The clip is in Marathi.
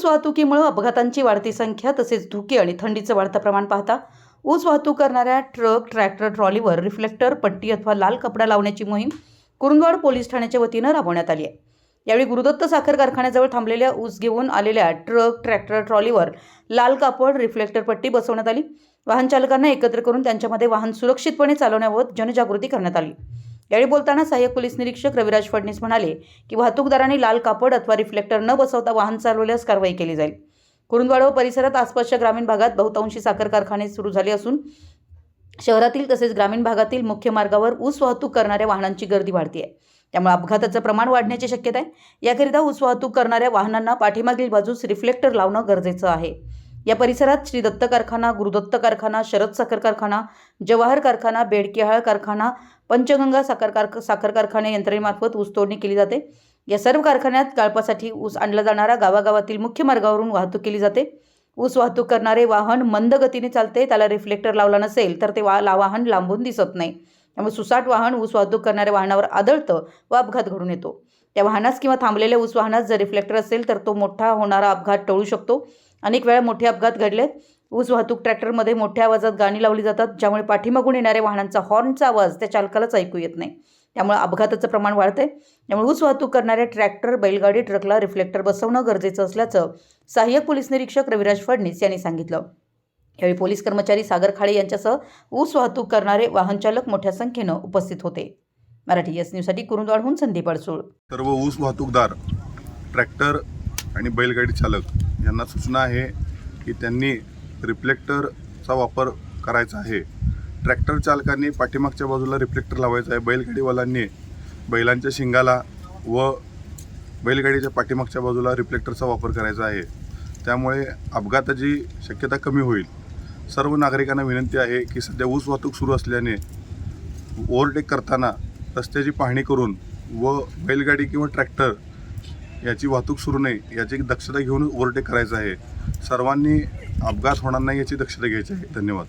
ऊस वाहतुकीमुळे अपघातांची वाढती संख्या तसेच धुके आणि थंडीचं वाढतं प्रमाण पाहता ऊस वाहतूक करणाऱ्या ट्रक ट्रॅक्टर ट्रॉलीवर रिफ्लेक्टर पट्टी अथवा लाल कपडा लावण्याची मोहीम कुरुंदवाड पोलीस ठाण्याच्या वतीनं राबवण्यात आली आहे. यावेळी गुरुदत्त साखर कारखान्याजवळ थांबलेल्या ऊस घेऊन आलेल्या ट्रक ट्रॅक्टर ट्रॉलीवर लाल कापड रिफ्लेक्टर पट्टी बसवण्यात आली. वाहन चालकांना एकत्र करून त्यांच्यामध्ये वाहन सुरक्षितपणे चालवण्याबाबत जनजागृती करण्यात आली. यावेळी बोलताना सहाय्यक पोलीस निरीक्षक रविराज फडणीस म्हणाले की वाहतूकदारांनी लाल कापड अथवा रिफ्लेक्टर न बसवता वाहन चालवल्यास कारवाई केली जाईल. कुरुंदवाड व परिसरात आसपासच्या ग्रामीण भागात बहुतांशी साखर कारखाने सुरू झाले असून शहरातील तसेच ग्रामीण भागातील मुख्य मार्गावर ऊस वाहतूक करणाऱ्या वाहनांची गर्दी वाढती आहे त्यामुळे अपघाताचं प्रमाण वाढण्याची शक्यता आहे. याकरिता ऊस वाहतूक करणाऱ्या वाहनांना पाठीमागील बाजूस रिफ्लेक्टर लावणं गरजेचं आहे. या परिसरात श्री दत्त कारखाना गुरुदत्त कारखाना शरद साखर कारखाना जवाहर कारखाना बेडकिहाळ कारखाना पंचगंगा साखर कार साखर कारखाने यंत्रणेमार्फत ऊस तोडणी केली जाते. या सर्व कारखान्यात गाळपासाठी ऊस आणला जाणारा गावागावातील मुख्य मार्गावरून वाहतूक केली जाते. ऊस वाहतूक करणारे वाहन मंद गतीने चालते त्याला रिफ्लेक्टर लावला नसेल तर ते वा ला वाहन लांबून दिसत नाही. त्यामुळे सुसाट वाहन ऊस वाहतूक करणाऱ्या वाहनावर आदळतं व अपघात घडून येतो. त्या वाहनास किंवा थांबलेल्या ऊस वाहनास जर रिफ्लेक्टर असेल तर तो मोठा होणारा अपघात टळू शकतो. अनेक वेळा मोठे अपघात घडलेत. ऊस वाहतूक ट्रॅक्टरमध्ये मोठ्या आवाजात गाणी लावली जातात ज्यामुळे पाठीमागून येणाऱ्या वाहनांचा हॉर्नचा आवाज त्या चालकालाच ऐकू येत नाही. त्यामुळे अपघाताचं प्रमाण वाढते त्यामुळे ऊस वाहतूक करणाऱ्या ट्रॅक्टर बैलगाडी ट्रकला रिफ्लेक्टर बसवणं गरजेचं असल्याचं सहाय्यक पोलीस निरीक्षक रविराज फडणीस यांनी सांगितलं. यावेळी पोलीस कर्मचारी सागर खाडे यांच्यासह ऊस वाहतूक करणारे वाहनचालक मोठ्या संख्येनं उपस्थित होते. मराठी एस न्यूजसाठी कुरुंदवाडहून संदीप अडसूळ. सर्व ऊस वाहतूकदार ट्रॅक्टर आणि बैलगाडी चालक यांना सूचना आहे की त्यांनी रिफ्लेक्टरचा वापर करायचा आहे. ट्रॅक्टर चालकांनी पाठीमागच्या बाजूला रिफ्लेक्टर लावायचा आहे. बैलगाडीवाल्यांनी बैलांच्या शिंगाला व बैलगाडीच्या पाठीमागच्या बाजूला रिफ्लेक्टरचा वापर करायचा आहे. त्यामुळे अपघाताची शक्यता कमी होईल. सर्व नागरिकांना विनंती आहे की सध्या ऊस वाहतूक सुरू असल्याने ओव्हरटेक करताना रस्त्याची पाहणी करून व बैलगाडी किंवा ट्रॅक्टर याची वाहतूक सुरू नये याची दक्षता घेऊन ओव्हरटेक करायचं आहे. सर्वांनी अपघात होणार नाही याची दक्षता घ्यायची आहे. धन्यवाद.